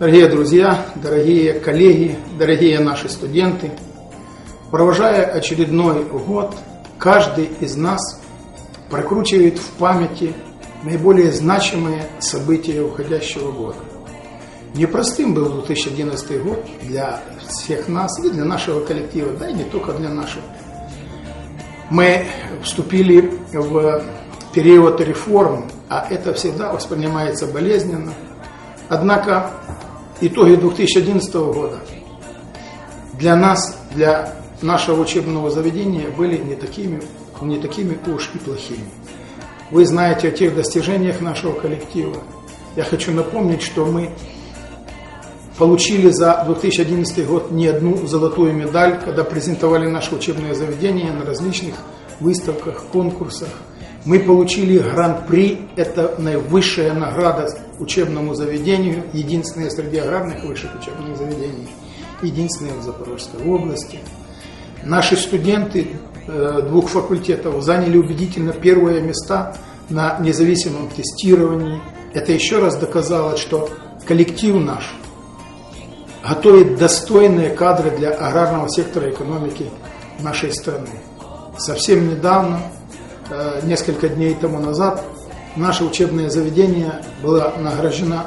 Дорогие друзья, дорогие коллеги, дорогие наши студенты, провожая очередной год, каждый из нас прокручивает в памяти наиболее значимые события уходящего года. Непростым был 2011 год для всех нас и для нашего коллектива, да и не только для нашего. Мы вступили в период реформ, а это всегда воспринимается болезненно. Однако итоги 2011 года для нас, для нашего учебного заведения были не такими, не такими уж и плохими. Вы знаете о тех достижениях нашего коллектива. Я хочу напомнить, что мы получили за 2011 год не одну золотую медаль, когда презентовали наше учебное заведение на различных выставках, конкурсах. Мы получили гран-при, это наивысшая награда учебному заведению, единственное среди аграрных высших учебных заведений, единственное в Запорожской области. Наши студенты э, двух факультетов заняли убедительно первые места на независимом тестировании. Это еще раз доказало, что коллектив наш готовит достойные кадры для аграрного сектора экономики нашей страны. Совсем недавно, э, несколько дней тому назад, наше учебное заведение было награждено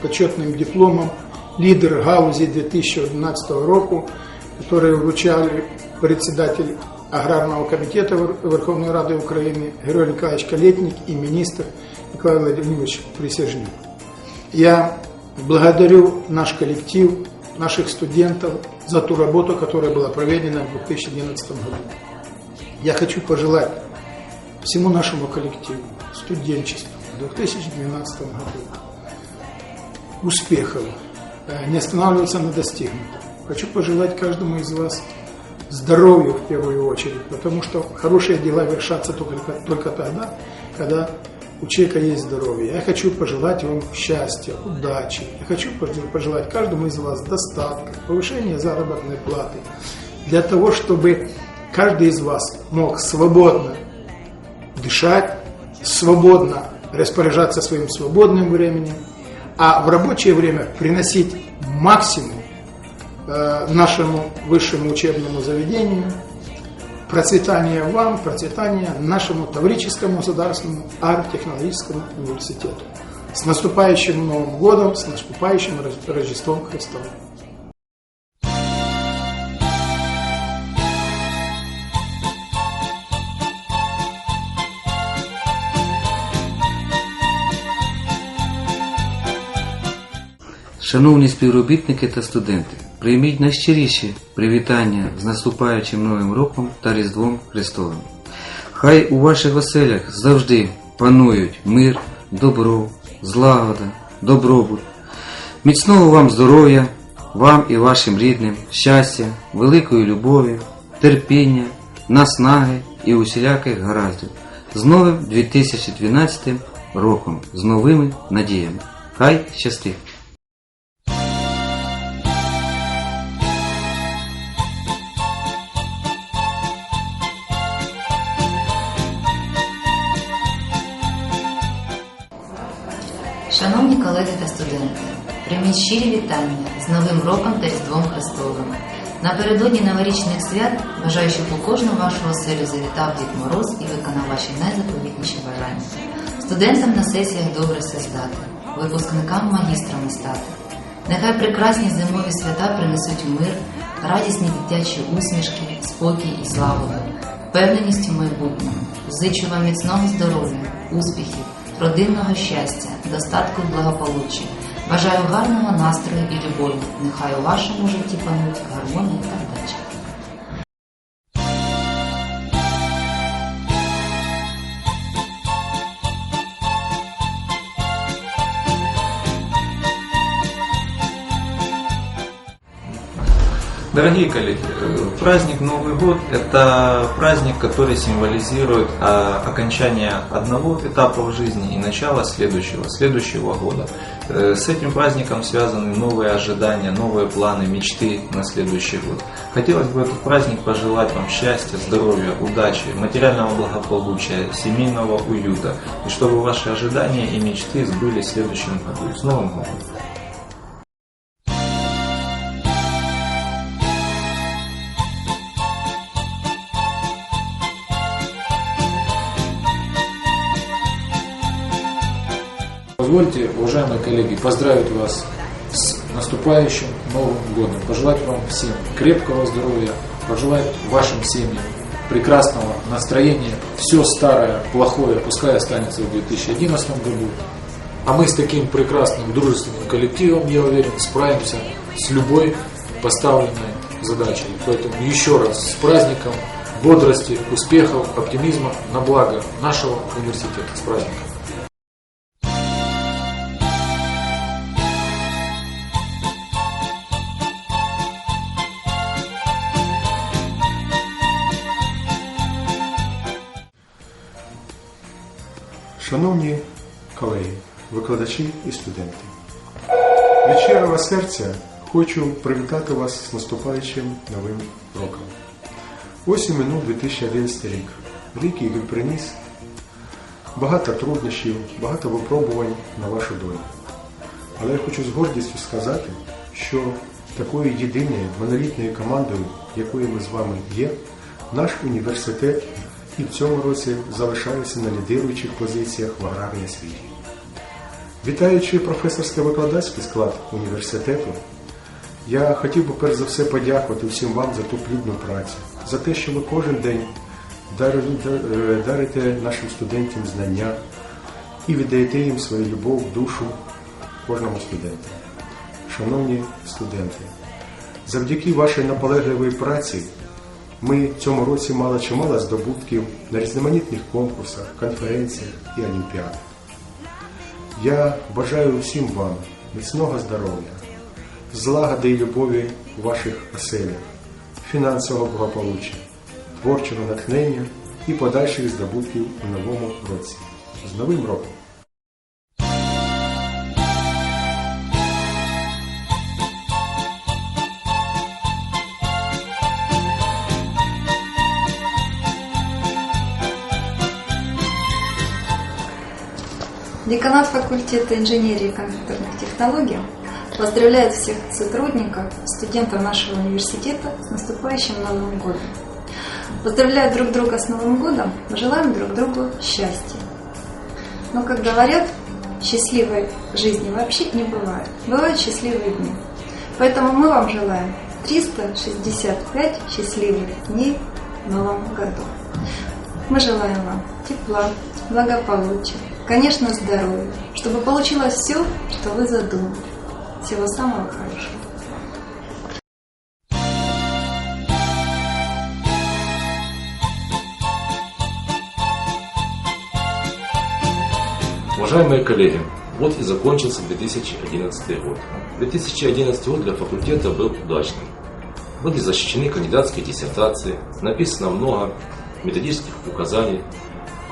почетным дипломом лидер галузі 2011 року, который вручали председатель Аграрного комитета Верховной Рады Украины Герой Николаевич Калетник и министр Николай Владимирович Присяжник. Я благодарю наш коллектив, наших студентов за ту работу, которая была проведена в 2011 году. Я хочу пожелать всему нашему коллективу, студенчеству в 2012 году успехов, э, не останавливаться на достигнутом. Хочу пожелать каждому из вас здоровью в первую очередь, потому что хорошие дела вершатся только, только тогда, когда у человека есть здоровье. Я хочу пожелать вам счастья, удачи. Я хочу пожелать каждому из вас достатка, повышения заработной платы, для того, чтобы каждый из вас мог свободно дышать, свободно распоряжаться своим свободным временем, а в рабочее время приносить максимум э, нашему высшему учебному заведению, процветания вам, процветания нашему Таврическому государственному агротехнологическому университету. С наступающим Новым годом, с наступающим Рождеством Христовым. Шановні співробітники та студенти, прийміть найщиріші привітання з наступаючим Новим роком та Різдвом Христовим. Хай у ваших оселях завжди панують мир, добро, злагода, добробут. Міцного вам здоров'я, вам і вашим рідним, щастя, великої любові, терпіння, наснаги і усіляких гараздів. З новим 2012 роком, з новими надіями. Хай щастить! Колеги та студенти, прийміть щирі вітання з Новим роком та Різдвом Христовим. Напередодні новорічних свят бажаю, щоб у кожну вашу оселю завітав Дід Мороз і виконав ваші найзаповітніші бажання. Студентам на сесіях добре все здати, випускникам магістрами стати. Нехай прекрасні зимові свята принесуть мир, радісні дитячі усмішки, спокій і славу, впевненість у майбутньому. Зичу вам міцного здоров'я, успіхів родинного щастя, достатку і благополуччя. Бажаю гарного настрою і любові. Нехай у вашому житті панують гармонія та Дорогие коллеги, э, праздник Новый год – это праздник, который символизирует а, окончание одного этапа в жизни и начало следующего, следующего года. Э, с этим праздником связаны новые ожидания, новые планы, мечты на следующий год. Хотелось бы этот праздник пожелать вам счастья, здоровья, удачи, материального благополучия, семейного уюта, и чтобы ваши ожидания и мечты сбылись в следующем году. С Новым годом! Позвольте, уважаемые коллеги, поздравить вас с наступающим Новым годом. Пожелать вам всем крепкого здоровья, пожелать вашим семьям прекрасного настроения. Все старое, плохое пускай останется в 2011 году. А мы с таким прекрасным дружественным коллективом, я уверен, справимся с любой поставленной задачей. Поэтому еще раз с праздником, бодрости, успехов, оптимизма на благо нашего университета. С праздником! Шановні колеги, викладачі і студенти, від щирого серця хочу привітати вас з наступаючим новим роком. Ось і минув 2011 рік. Рік, який приніс багато труднощів, багато випробувань на вашу долю. Але я хочу з гордістю сказати, що такою єдиною монолітною командою, якою ми з вами є, наш університет і в цьому році залишається на лідируючих позиціях в аграрній світі. Вітаючи професорсько-викладацький склад університету, я хотів би перш за все подякувати всім вам за ту плідну працю, за те, що ви кожен день дарите нашим студентам знання і віддаєте їм свою любов, душу кожному студенту. Шановні студенти, завдяки вашій наполегливій праці ми цьому році мали чимало здобутків на різноманітних конкурсах, конференціях і олімпіадах. Я бажаю всім вам міцного здоров'я, злагоди і любові у ваших оселях, фінансового благополуччя, творчого натхнення і подальших здобутків у новому році. З Новим роком! Деканат факультета инженерии и компьютерных технологий поздравляет всех сотрудников, студентов нашего университета с наступающим Новым годом. Поздравляя друг друга с Новым годом, желаем друг другу счастья. Но, как говорят, счастливой жизни вообще не бывает. Бывают счастливые дни. Поэтому мы вам желаем 365 счастливых дней в Новом году. Мы желаем вам тепла, благополучия, конечно, здоровья, чтобы получилось все, что вы задумали. Всего самого хорошего. Уважаемые коллеги, вот и закончился 2011 год. 2011 год для факультета был удачным. Были защищены кандидатские диссертации, написано много методических указаний,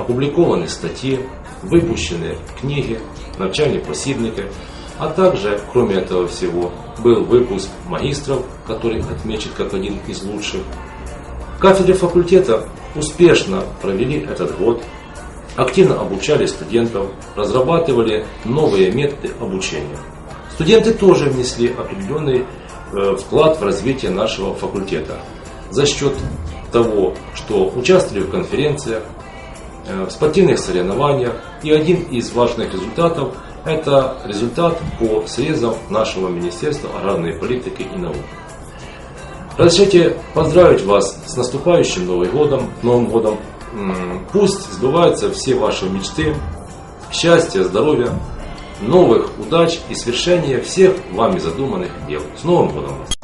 опубликованы статьи, выпущены книги, навчальные посібники, а также, кроме этого всего, был выпуск магистров, который отмечен как один из лучших. Кафедры факультета успешно провели этот год, активно обучали студентов, разрабатывали новые методы обучения. Студенты тоже внесли определенный э, вклад в развитие нашего факультета за счет того, что участвовали в конференциях, в спортивных соревнованиях. И один из важных результатов – это результат по срезам нашего Министерства аграрной политики и наук. Разрешите поздравить вас с наступающим Новым годом, Новым годом. Пусть сбываются все ваши мечты, счастья, здоровья, новых удач и свершения всех вами задуманных дел. С Новым годом вас!